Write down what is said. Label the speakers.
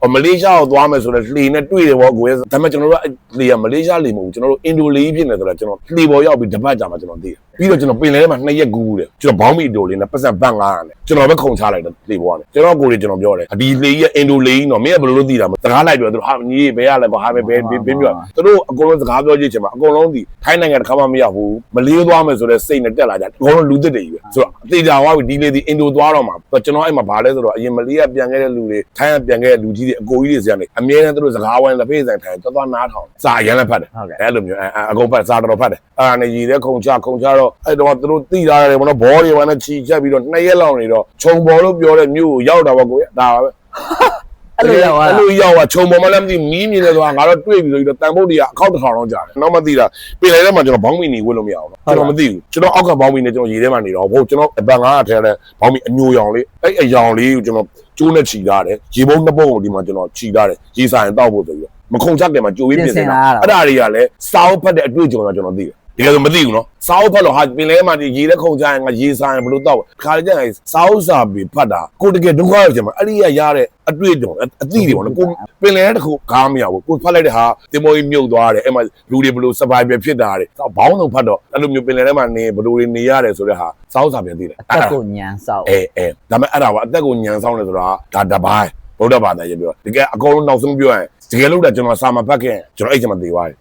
Speaker 1: ဟောမလေးရှားကိုသွားမယ်ဆိုတော့လှေနဲ့တွေ့တယ်ပေါ့ကိုယ်ဒါပေမဲ့ကျွန်တော်တို့ကလှေကမလေးရှားလှေမဟုတ်ဘူးကျွန်တော်တို့အင်ဒိုလေးဖြစ်နေဆိုတော့ကျွန်တော်လှေပေါ်ရောက်ပြီးတပတ်ကြာမှကျွန်တော်သိတယ် ပြီးတော့ကျွန်တော်ပင်လယ်ထဲမှာနှစ်ရက်ကူးတယ်ကျွန်တော်ဘောင်းမီအတိုလေးနဲ့ပတ်စံဘတ်900နဲ့ကျွန်တော်ပဲခုံချလိုက်တယ်လှေပေါ်ကနေကျွန်တော်ကိုယ်တွေကျွန်တော်ပြောတယ်ဒီလှေကြီးကအင်ဒိုလေးကြီးတော့မင်းကဘယ်လိုလုပ်သိတာမစကားလိုက်ပြောသူတို့ဟာညီဘယ်ရလဲကွာဟာဘယ်ဘယ်ဘယ်ပြောသူတို့အကုန်လုံးစကားပြောကြည့်ချင်မှာအကုန်လုံးဒီထိုင်းနိုင်ငံတစ်ခါမှမရောက်ဘူးမလေးသွားမယ်ဆိုတော့စိတ်နဲ့တက်လာကြအကုန်လုံးလူသစ်တွေကြီးပဲဆိုတော့အသေးကြွားပြီဒီလေဒီအင်ဒိုသွားတော့မှာကျွန်တော်အဲ့မှာဗာလဲဆိုတော့အရင်မလေးကပြန်ခဲ့တဲ့လူတွေထိုင်းကပြန်ခဲ့တဲ့လူကြီးတွေအကိုကြီးတွေစရနေအမြဲတမ်းသူတို့စကားဝိုင်းလက်ဖေးဆိုင်ထိုင်သွားသွားနားထောင်စာရမ်းလည်းဖတ်တယ်
Speaker 2: ဟုတ်ကဲ့
Speaker 1: အဲ့လိုမျိုးအဲအကုန်ဖတ်စာတော်တော်ဖတ်တယ်အဲ့ဒါနဲ့ရည်တဲ့ခုံချခုံချတော့အဲ့တော့သူတို့တိထားတယ်ဘောနော်ဘောတွေဘာနဲ့ချီချက်ပြီးတော့နှစ်ရက်လောက်နေတော့ခြုံဘောလို့ပြောတဲ့မြို့ကိုရောက်တာပေါ့ကိုရဒါပါပဲ
Speaker 2: အဲ့လိုရောက်သွား
Speaker 1: အဲ့လိုရောက်သွားခြုံပေါ်မှာလည်းမသိမီးမြင်နေသွားငါတော့တွေ့ပြီဆိုပြီးတော့တန်ဖို့တွေကအခောက်တစ်ထောင်လောက်ကြာတယ်နောက်မှသိတာပြင်လေထဲမှာကျွန်တော်ဘောင်းမီနေဝတ်လို့မရအောင်ကျွန်တော်မသိဘူးကျွန်တော်အောက်ကဘောင်းမီနေကျွန်တော်ရေထဲမှာနေတော့ဟုတ်ကျွန်တော်အပန်ငါးထဲလဲဘောင်းမီအညိုရောင်လေးအဲ့အယောင်လေးကိုကျွန်တော်ကျိုးနဲ့ခြီထားတယ်ရေဘုံနှစ်ပုံကိုဒီမှာကျွန်တော်ခြီထားတယ်ရေဆိုင်တောက်ဖို့ဆိုပြီးတော့မခုံချက်တယ်မှာကြိုပြီးပြင်စင်တာအဲ့ဒါတွေကလည်းစောင်းဖတ်တဲ့အတွေ့အကြုံကကျွန်တော်သိတယ်ဒီကယ်ဆိုမသိဘူးနော်စောင်းဖတ်လို့ဟာပင်လဲမှာဒီရေလက်ခုံချရင်ငါရေဆိုင်ဘယ်လိုတောက်ခါကြရင်စောင်းစာပြီးဖတ်တာကိုတကယ်ဒုက္ခရောက်ချင်မှာအဲ့ဒီကရတဲ့အတွေ့အကြုံအအသိတွေပေါ့နော်ကိုပင်လဲတစ်ခုကားမရဘူးကိုဖတ်လိုက်တဲ့ဟာတင်မောကြီးမြုပ်သွားတယ်အဲ့မှာလူတွေဘယ်လို survival ဖြစ်တာတဲ့ဘောင်းဆုံးဖတ်တော့အဲ့လိုမျိုးပင်လဲထဲမှာနေဘယ်လိုတွေနေရတယ်ဆိုတဲ့ဟာစောင်းစာပြန်သိတယ်
Speaker 2: အသက်ကိုညံဆောက်
Speaker 1: အဲအဲဒါပေမဲ့အဲ့ဒါပါအသက်ကိုညံဆောင်တယ်ဆိုတာဒါတပိုင်းဗုဒ္ဓဘာသာရေးပြောတကယ်အကုန်လုံးနောက်ဆုံးပြောရင်တကယ်လို့ဒါကျွန်တော်စာမဖတ်ခင်ကျွန်တော်အဲ့ချိန်မှာသိသွားတယ်